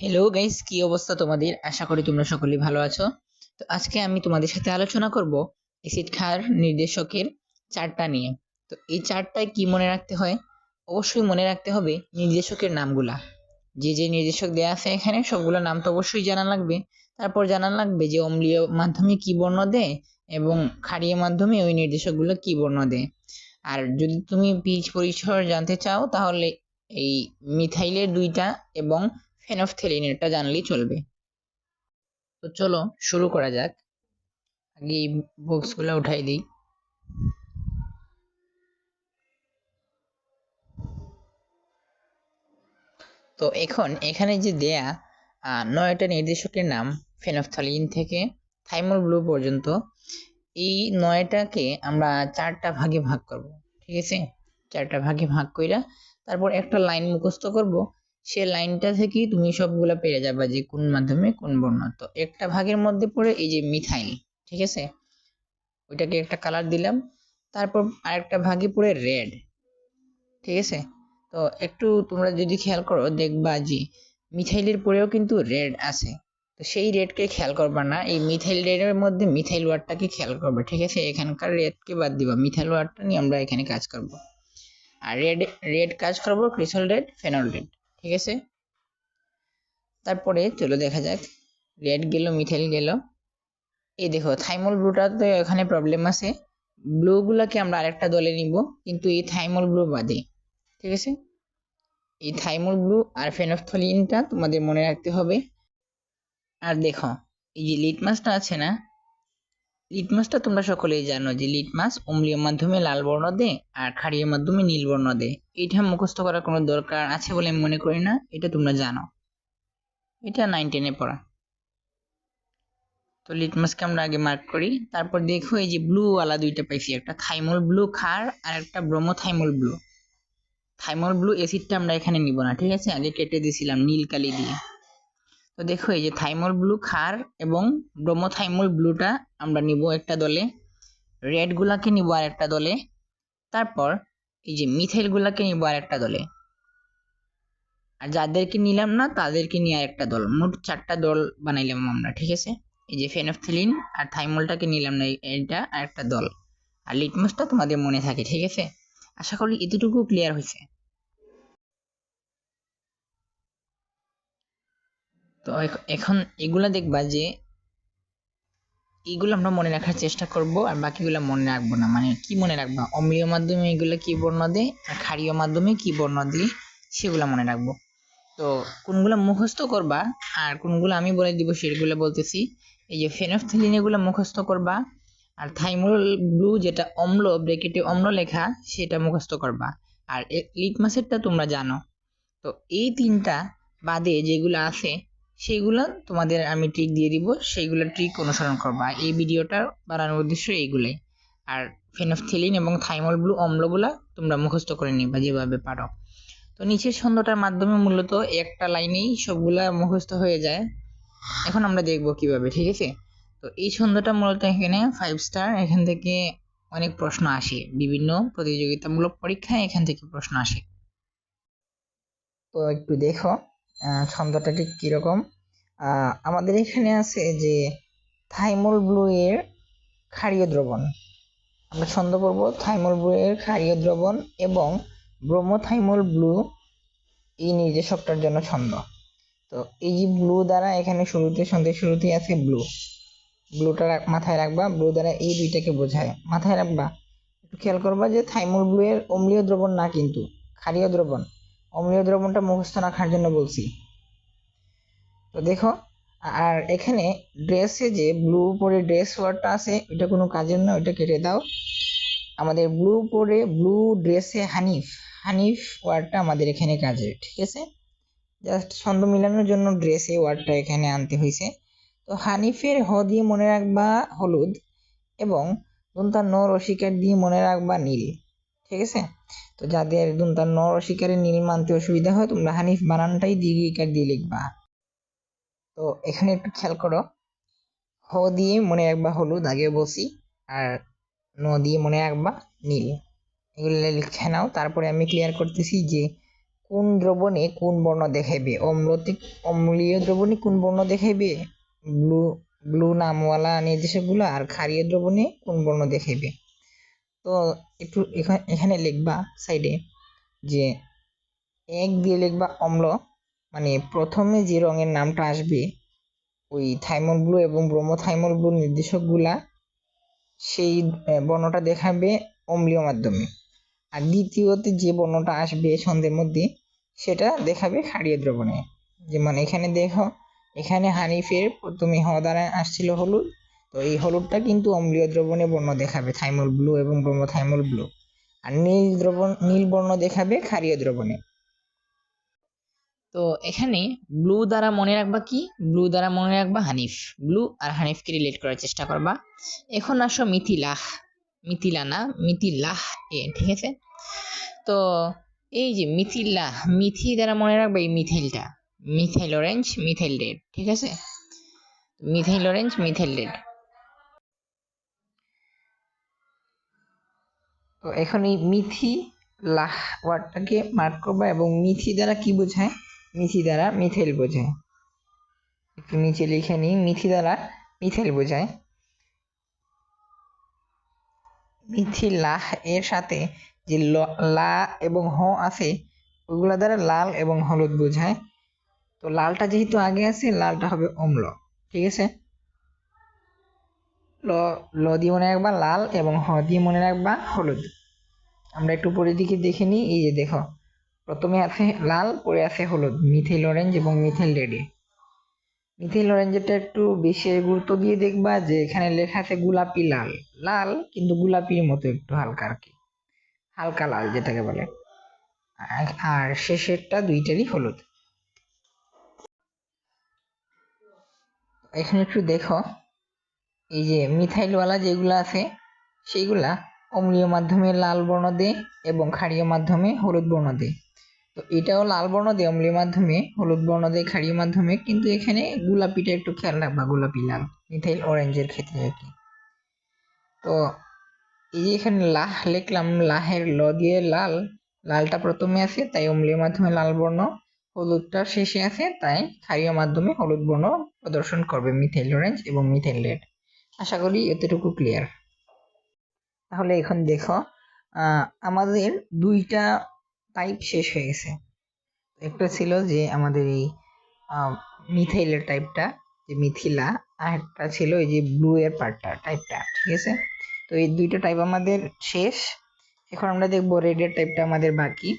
Hello guys কি অবস্থা তোমাদের? আশা করি তোমরা সকলেই ভালো আছো। তো আজকে আমি তোমাদের সাথে আলোচনা করব এসিড খার নির্দেশকের চারটা নিয়ে। তো এই চারটায় কি মনে রাখতে হয়? অবশ্যই মনে রাখতে হবে নির্দেশকের নামগুলা। যে যে নির্দেশক দেয়া আছে এখানে, সবগুলো নাম তো অবশ্যই জানা লাগবে। তারপর জানা লাগবে যে অম্লীয় মাধ্যমে কি বর্ণ দেয় এবং ক্ষারীয় মাধ্যমে ওই নির্দেশকগুলো কি বর্ণ দেয়। আর যদি তুমি পিচ পরিসর জানতে চাও, তাহলে এই মিথাইলের দুইটা এবং ফেনফথেলিনেরটা জানলেই চলবে। তো চলো, শুরু করা যাক। আগে এই বক্সগুলো উঠাই দিই। তো এখন এখানে যে দেয়া নয়টা নির্দেশকের নাম ফেনফথলিন থেকে থাইমল ব্লু পর্যন্ত, এই নয়টাকে আমরা চারটা ভাগে ভাগ করব, ঠিক আছে? চারটা ভাগে ভাগ কইরা তারপর একটা লাইন মুখস্থ করব সে লাইনটা থেকেই তুমি সবগুলা পেরে যাবা যে কোন মাধ্যমে, কোন বর্ণ। তো একটা ভাগের মধ্যে পড়ে এই যে মিথাইল, ঠিক আছে? ওইটাকে একটা কালার দিলাম। তারপর আরেকটা ভাগে পড়ে রেড ঠিক আছে? তো একটু তোমরা যদি খেয়াল করো, দেখবা যে মিথাইলের পরেও কিন্তু রেড আছে। তো সেই রেডকে খেয়াল করবা না, এই মিথাইল রেডের মধ্যে মিথাইল ওয়ার্ডটাকে খেয়াল করবে, ঠিক আছে? এখানকার রেডকে বাদ দিবা, মিথাইল ওয়ার্ডটা নিয়ে আমরা এখানে কাজ করব। আর রেড রেড কাজ করব ক্রিসল রেড ফেনল রেড ঠিক আছে? তারপরে চলো দেখা যাক। রেড গেল, মিথাইল গেল। এই দেখো, থাইমল ব্লুটাতে এখানে প্রবলেম আছে। ব্লু গুলাকে আমরা আরেকটা দলে নিব, কিন্তু এই থাইমল ব্লু বাদে। ঠিক আছে? এই থাইমল ব্লু আর ফেনফথলিনটা তোমাদের মনে রাখতে হবে। আর দেখো, এই যে লিটমাসটা আছে না লিটমাসটা তোমরা সকলেই জানো যে লিটমাস অম্লীয় মাধ্যমে লাল বর্ণ দেয় আর ক্ষারীয় মাধ্যমে নীল বর্ণ দেয়। এটা মুখস্থ করার কোনো দরকার আছে বলে আমি মনে করি না, এটা তোমরা জানো। এটা নাইন টেনে পড়া। তো লিটমাসকে আমরা আগে মার্ক করি, তারপর দেখো এই যে ব্লু ওয়ালা দুইটা পাইছি, একটা থাইমল ব্লু খার আর একটা bromo thymol blue thymol blue অ্যাসিডটা আমরা এখানে নিব না, ঠিক আছে? আগে কেটে দিয়েছিলাম নীল কালি দিয়ে। তো দেখো, এই যে থাইমল ব্লু খার এবং ব্রোমো থাইমল ব্লুটা আমরা নিব একটা দলে রেড গুলাকে নিব আর একটা দলে, তারপর এই যে মিথাইল গুলাকে নিব আর একটা দলে। আর যাদেরকে নিলাম না, তাদেরকে নিয়ে আর একটা দল, মোট চারটা দল বানাইলাম আমরা, ঠিক আছে? এই যে ফেনফথিলিন আর থাইমলটাকে নিলাম না এটা আর একটা দল। আর লিটমাসটা তোমাদের মনে থাকে, ঠিক আছে? আশা করি এতটুকু ক্লিয়ার হয়েছে। তো এখন এগুলা দেখবা যে এগুলো আমরা মনে রাখার চেষ্টা করব আর বাকিগুলো মনে রাখব না। মানে কি মনে রাখবা? অম্লীয় মাধ্যমে এগুলো কি বর্ণ দেয় আর ক্ষারীয় মাধ্যমে কি বর্ণ দিই সেগুলো মনে রাখব। তো কোনগুলো মুখস্থ করবা আর কোনগুলো আমি বলে দিব সেগুলো বলতেছি। এই যে ফেনফথিলিন এগুলো মুখস্থ করবা আর থাইমল ব্লু যেটা অম্ল ব্রেকেটে অম্ল লেখা সেটা মুখস্থ করবা। আর লিটমাসেরটা তোমরা জানো। তো এই তিনটা বাদে যেগুলো আছে সেইগুলো তোমাদের আমি ট্রিক দিয়ে দিব, সেইগুলো ট্রিক অনুসরণ করবা। এই ভিডিওটা বানানোর উদ্দেশ্য এইগুলাই। আর ফেনফথিলিন এবং থাইমল ব্লু অম্লগুলা তোমরা মুখস্থ করে নিবা যেভাবে পারো। তো নিচের ছন্দটার মাধ্যমে মূলত একটা লাইনেই সবগুলা মুখস্থ হয়ে যায়। এখন আমরা দেখব কীভাবে, ঠিক আছে? তো এই ছন্দটা মূলত এখানে ফাইভ স্টার এখান থেকে অনেক প্রশ্ন আসে। বিভিন্ন প্রতিযোগিতামূলক পরীক্ষায় এখান থেকে প্রশ্ন আসে। তো একটু দেখো। ছন্দটা ঠিক কীরকম? আমাদের এখানে আছে যে থাইমল ব্লু এর ক্ষারীয় দ্রবণ। আমরা ছন্দ পড়ব, থাইমল ব্লু এর ক্ষারীয় দ্রবণ এবং ব্রোমোথাইমল ব্লু এই নির্দেশকটার জন্য ছন্দ। তো এই যে ব্লু দ্বারা এখানে শুরুতে, ছন্দের শুরুতে আছে ব্লু। ব্লুটা মাথায় রাখবা, ব্লু দ্বারা এই দুইটাকে বোঝায়। মাথায় রাখবা, একটু খেয়াল করবা যে থাইমল ব্লু এর অম্লীয় দ্রবণ না কিন্তু, ক্ষারীয় দ্রবণ। অম্লীয় দ্রবণটা মুখস্থ রাখার জন্য বলছি। তো দেখো, আর এখানে ড্রেসে যে ব্লু পরে ড্রেস ওয়ার্ডটা আছে, ওইটা কোনো কাজের না, ওইটা কেটে দাও। আমাদের ব্লু পরে ব্লু ড্রেসে হানিফ হানিফ ওয়ার্ডটা আমাদের এখানে কাজের, ঠিক আছে? জাস্ট ছন্দ মিলানোর জন্য ড্রেসে ওয়ার্ডটা এখানে আনতে হয়েছে তো হানিফের হ দিয়ে মনে রাখবা হলুদ এবং দুনতার ন রসিকার দিয়ে মনে রাখবা নীল, ঠিক আছে? তো যাদের দুনতার ন রসিকারের নীল মানতে অসুবিধা হয়, তোমরা হানিফ বানানটাই দীর্ঘিকার দিয়ে লিখবা। তো এখানে একটু খেয়াল করো। হ দিয়ে মনে রাখবা হলুদ, আগে বলছি, আর ন দিয়ে মনে রাখবা নীল। এগুলো লিখে নাও। তারপরে আমি ক্লিয়ার করতেছি যে কোন দ্রবণে কোন বর্ণ দেখাইবে? অম্লতে, অম্লীয় দ্রবণে কোন বর্ণ দেখাইবে? ব্লু ব্লু নামওয়ালা নির্দেশকগুলো, আর ক্ষারীয় দ্রবণে কোন বর্ণ দেখাইবে? তো একটু এখা- এখানে লিখবা সাইডে যে এক দিয়ে লিখবা অম্ল মানে প্রথমে যে রঙের নামটা আসবে, ওই থাইমল ব্লু এবং ব্রোমোথাইমল ব্লু নির্দেশকগুলা, সেই বর্ণটা দেখাবে অম্লীয় মাধ্যমে। আর দ্বিতীয়তে যে বর্ণটা আসবে ছন্দের মধ্যে, সেটা দেখাবে ক্ষারীয় দ্রবণে। যেমন এখানে দেখো, এখানে হানিফের প্রথমে হ দ্বারা আসছিল হলুদ তো এই হলুদটা কিন্তু অম্লীয় দ্রবণে বর্ণ দেখাবে, থাইমল ব্লু এবং ব্রোমোথাইমল ব্লু। আর নীল দ্রবণ নীল বর্ণ দেখাবে ক্ষারীয় দ্রবণে। তো এখানে ব্লু দ্বারা মনে রাখবা কি? ব্লু দ্বারা মনে রাখবা হানিফ। ব্লু আর হানিফকে রিলেট করার চেষ্টা করবা। এখন আসো মিথিলাহ। মিথিলা না মিথিলাহ এ, ঠিক আছে? তো এই যে মিথিলাহ, মিথি দ্বারা মনে রাখবা এই মিথাইলটা মিথাইল অরেঞ্জ মিথাইল রেড, ঠিক আছে? Methyl orange methyl red. তো এখন এই মিথি লাহ ওয়ার্ডটাকে মার্ক করবা এবং মিথি দ্বারা কি বোঝায়? মিথি দ্বারা মিথাইল বোঝায়। একটু নিচে লিখে নিই, মিথি দ্বারা মিথেল বোঝায়। মিথি লাহ এর সাথে যে লা এবং হ আছে, ওগুলো দ্বারা লাল এবং হলুদ বোঝায়। তো লালটা যেহেতু আগে আছে, লালটা হবে অম্ল, ঠিক আছে? ল ল দিয়ে মনে রাখবা লাল এবং হ দিয়ে মনে রাখবা হলুদ। আমরা একটু পরের দিকে দেখে নিই, এই যে দেখো, প্রথমে আছে লাল, পরে আছে হলুদ, মিথিল অরেঞ্জ এবং মিথিল রেডে মিথিল অরেঞ্জটা একটু বেশি গুরুত্ব দিয়ে দেখবা যে এখানে লেখা আছে গোলাপি লাল। লাল কিন্তু গোলাপির মতো একটু হালকা আর কি। হালকা লাল যেটাকে বলে। আর শেষেরটা দুইটারই হলুদ। এখানে একটু দেখো এই যে মিথাইলওয়ালা যেগুলো আছে, সেইগুলা অম্লীয় মাধ্যমে লাল বর্ণ দেয় এবং ক্ষারীয় মাধ্যমে হলুদ বর্ণ দেয়। তো এটাও লাল বর্ণ দেয় অম্লীয় মাধ্যমে হলুদ বর্ণ দেয়, ক্ষারীয় মাধ্যমে। কিন্তু এখানে গোলাপিটা একটু খেয়াল রাখবা, গোলাপি লাল, মিথাইল অরেঞ্জের ক্ষেত্রে আর কি। তো এই যে এখানে লাহ লিখলাম, লাহের ল দিয়ে লাল, লালটা প্রথমে আছে, তাই অম্লীয় মাধ্যমে লাল বর্ণ, হলুদটা শেষে আছে, তাই ক্ষারীয় মাধ্যমে হলুদ বর্ণ প্রদর্শন করবে মিথাইল অরেঞ্জ এবং মিথাইল রেড। আশা করি এতটুকু ক্লিয়ার তাহলে এখন দেখো আমাদের দুইটা টাইপ শেষ হয়ে গেছে। একটা ছিল যে আমাদের এই মিথাইলের টাইপটা যে মিথিলা আর একটা ছিল এই যে ব্লু এর পার্টটা টাইপটা ঠিক আছে? তো এই দুইটা টাইপ আমাদের শেষ। এখন আমরা দেখব রেডের টাইপটা আমাদের বাকি,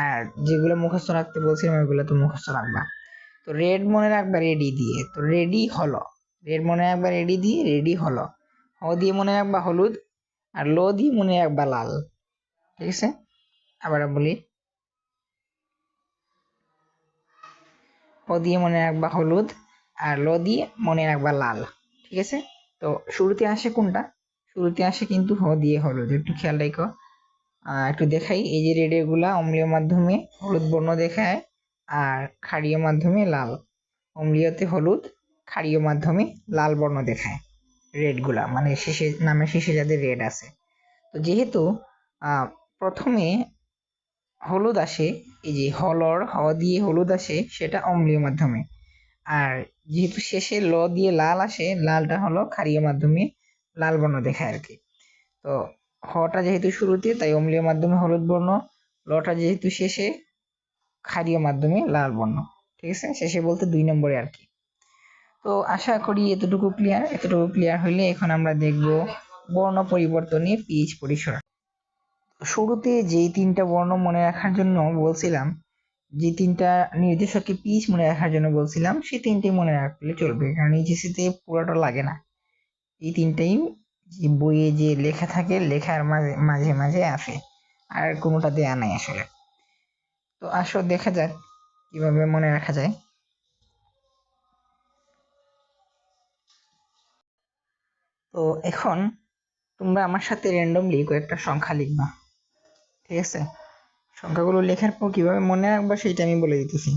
আর যেগুলো মুখস্থ রাখতে বলছিলাম ওইগুলো তো মুখস্থ রাখবা। তো রেড মনে রাখবা রেডি দিয়ে। তো রেডি হলো। রেড মনে রাখবা রেডি দিয়ে রেডি হলো। হ দিয়ে মনে রাখবা হলুদ আর লো দিয়ে মনে রাখবা লাল। ঠিক আছে? আবার বলি। ও দিয়ে মনে রাখবা হলুদ আর লো দিয়ে মনে রাখবা লাল। ঠিক আছে? তো শুরুতে আসে কোনটা? শুরুতে আসে কিন্তু হ দিয়ে হলুদ। একটু খেয়াল রেখো। একটু দেখাই। এই যে রেডগুলা অম্লীয় মাধ্যমে হলুদ বর্ণ দেখায় আর ক্ষারীয় মাধ্যমে লাল। অম্লীয়তে হলুদ ক্ষারীয় মাধ্যমে লাল বর্ণ দেখায়। রেডগুলা মানে শেষে, নামের শেষে যাদের রেড আছে। তো যেহেতু প্রথমে হলুদ আসে, এই যে হলর, হ দিয়ে হলুদ আসে, সেটা অম্লীয় মাধ্যমে। আর যেহেতু শেষে ল দিয়ে লাল আসে, লালটা হলো ক্ষারীয় মাধ্যমে লাল বর্ণ দেখায় আর কি। তো হটা যেহেতু শুরুতে, তাই অম্লীয় মাধ্যমে হলুদ বর্ণ, লটা যেহেতু শেষে ক্ষারীয় মাধ্যমে লাল বর্ণ। ঠিক আছে? শেষে বলতে দুই নম্বরে আর কি। তো আশা করি এতটুকু ক্লিয়ার এতটুকু ক্লিয়ার হইলে এখন আমরা দেখব বর্ণ পরিবর্তনে পিচ পরিসর শুরুতে যেই তিনটা বর্ণ মনে রাখার জন্য বলছিলাম, যে তিনটা নির্দেশককে পিচ মনে রাখার জন্য বলছিলাম সেই তিনটেই মনে রাখলে চলবে, কারণ ইজিসিতে পুরোটা লাগে না। এই তিনটেই যে বইয়ে যে লেখা থাকে, লেখার মাঝে মাঝে মাঝে আসে, আর কোনোটা দেয়া নাই আসলে। তো আসো দেখা যাক কীভাবে মনে রাখা যায়। তো এখন তোমরা আমার সাথে র্যান্ডমলি কয়েকটা সংখ্যা লিখবা। ঠিক আছে? সংখ্যাগুলো লেখার পর কীভাবে মনে রাখবা সেটা আমি বলে দিতেছি।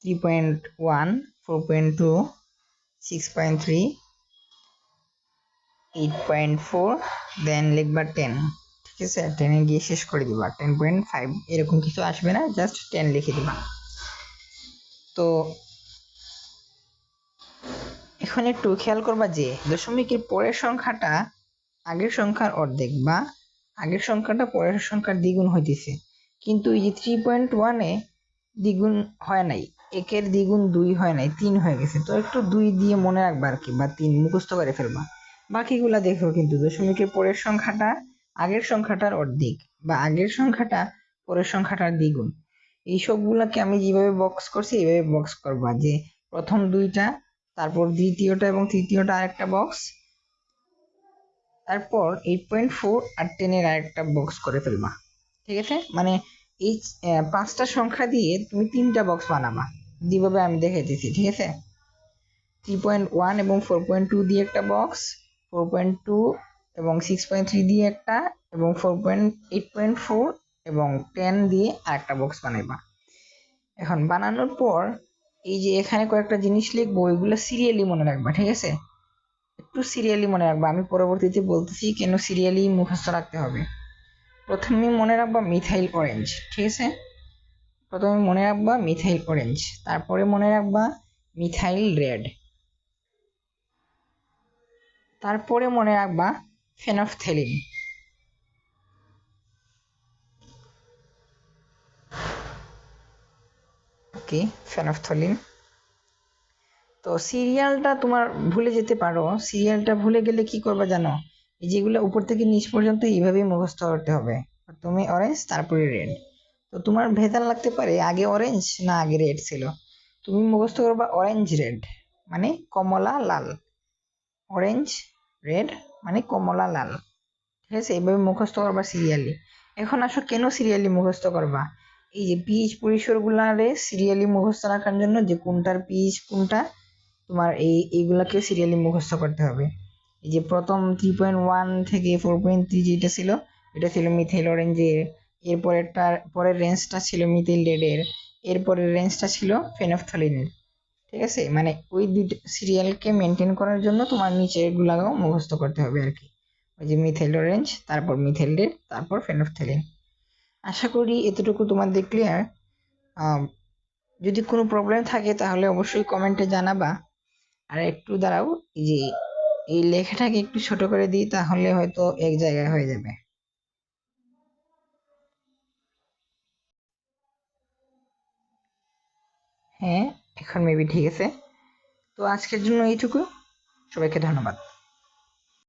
Three point one four point two six point three eight point four then লিখবা টেন ঠিক আছে? টেনে গিয়ে শেষ করে দিবা। টেন পয়েন্ট ফাইভ এরকম কিছু আসবে না জাস্ট টেন লিখে দিবা। তো এখন একটু খেয়াল করবা যে দশমিকের পরের সংখ্যাটা আগের সংখ্যার অর্ধেক বা আগের সংখ্যাটা পরের সংখ্যার দ্বিগুণ হইতেছে। কিন্তু এই যে থ্রি পয়েন্ট ওয়ানে দ্বিগুণ হয় নাই, একের দ্বিগুণ দুই হয় নাই, তিন হয়ে গেছে। তো একটু দুই দিয়ে মনে রাখবা আর কি বা তিন মুখস্থ করে ফেলবা। বাকিগুলা দেখো কিন্তু দশমিকের পরের সংখ্যাটা আগের সংখ্যাটার অর্ধেক বা আগের সংখ্যাটা পরের সংখ্যাটার দ্বিগুণ। এই সবগুলাকে আমি যেভাবে বক্স করছি, এইভাবে বক্স করবা যে প্রথম দুইটা তারপর দ্বিতীয়টা এবং তৃতীয়টা আরেকটা বক্স তারপর এইট পয়েন্ট ফোর আর টেনের আরেকটা বক্স করে ফেলবা। ঠিক আছে? মানে এই পাঁচটা সংখ্যা দিয়ে তুমি তিনটা বক্স বানাবা। যেভাবে আমি দেখাইতেছি, ঠিক আছে? থ্রি পয়েন্ট ওয়ান এবং ফোর পয়েন্ট টু দিয়ে একটা বক্স ফোর পয়েন্ট টু এবং সিক্স পয়েন্ট থ্রি দিয়ে একটা, এবং four point eight point four এবং টেন দিয়ে আরেকটা বক্স বানাইবা। এখন বানানোর পর এই যে এখানে কয়েকটা জিনিস লিখব, ওইগুলো সিরিয়ালি মনে রাখবা, ঠিক আছে? একটু সিরিয়ালি মনে রাখবা। আমি পরবর্তীতে বলতেছি কেন সিরিয়ালি মুখস্থ রাখতে হবে। প্রথমে মনে রাখবা মিথাইল অরেঞ্জ ঠিক আছে? প্রথমে মনে রাখবা মিথাইল অরেঞ্জ তারপরে মনে রাখবা মিথাইল রেড তারপরে মনে রাখবা ফেনফথেলিন ওকে ফেনফথলিন। তো সিরিয়ালটা তোমার ভুলে যেতে পারো। সিরিয়ালটা ভুলে গেলে কি করবে জানো? এই যেগুলো উপর থেকে নিচ পর্যন্ত এইভাবেই মুখস্থ করতে হবে। তুমি অরেঞ্জ তারপরে রেড তো তোমার ভেজাল লাগতে পারে, আগে অরেঞ্জ না আগে রেড ছিল? তুমি মুখস্থ করবা অরেঞ্জ রেড মানে কমলা লাল। অরেঞ্জ রেড মানে কমলা লাল। ঠিক আছে? এইভাবে মুখস্থ করবা সিরিয়ালি এখন আসো কেন সিরিয়ালি মুখস্থ করবা? এই যে পিচ পরিসরগুলারে সিরিয়ালি মুখস্থ রাখার জন্য যে কোনটার পিচ কোনটা, তোমার এই, এইগুলাকে সিরিয়ালি মুখস্থ করতে হবে। এই যে প্রথম থ্রি পয়েন্ট ওয়ান থেকে ফোর পয়েন্ট থ্রি যেটা ছিল, এটা ছিল মিথেল অরেঞ্জের এরপরেরটার, পরের রেঞ্জটা ছিল মিথেল রেডের এরপরের রেঞ্জটা ছিল ফেনফথলিনের ঠিক আছে? মানে ওই দুইটা সিরিয়ালকে মেনটেন করার জন্য তোমার নিচের গুলাও মুখস্থ করতে হবে আর কি। ওই যে মিথেল অরেঞ্জ তারপর মিথেল রেড তারপর ফেনফথলিন আশা করি এতটুকু তোমাদের ক্লিয়ার যদি কোনো প্রবলেম থাকে তাহলে অবশ্যই কমেন্টে জানাবা। আর একটু দাঁড়াও যে, এই লেখাটাকে একটু ছোট করে দিই তাহলে হয়তো এক জায়গায় হয়ে যাবে। হ্যাঁ এখন মেবি ঠিক আছে। তো আজকের জন্য এইটুকু। সবাইকে ধন্যবাদ।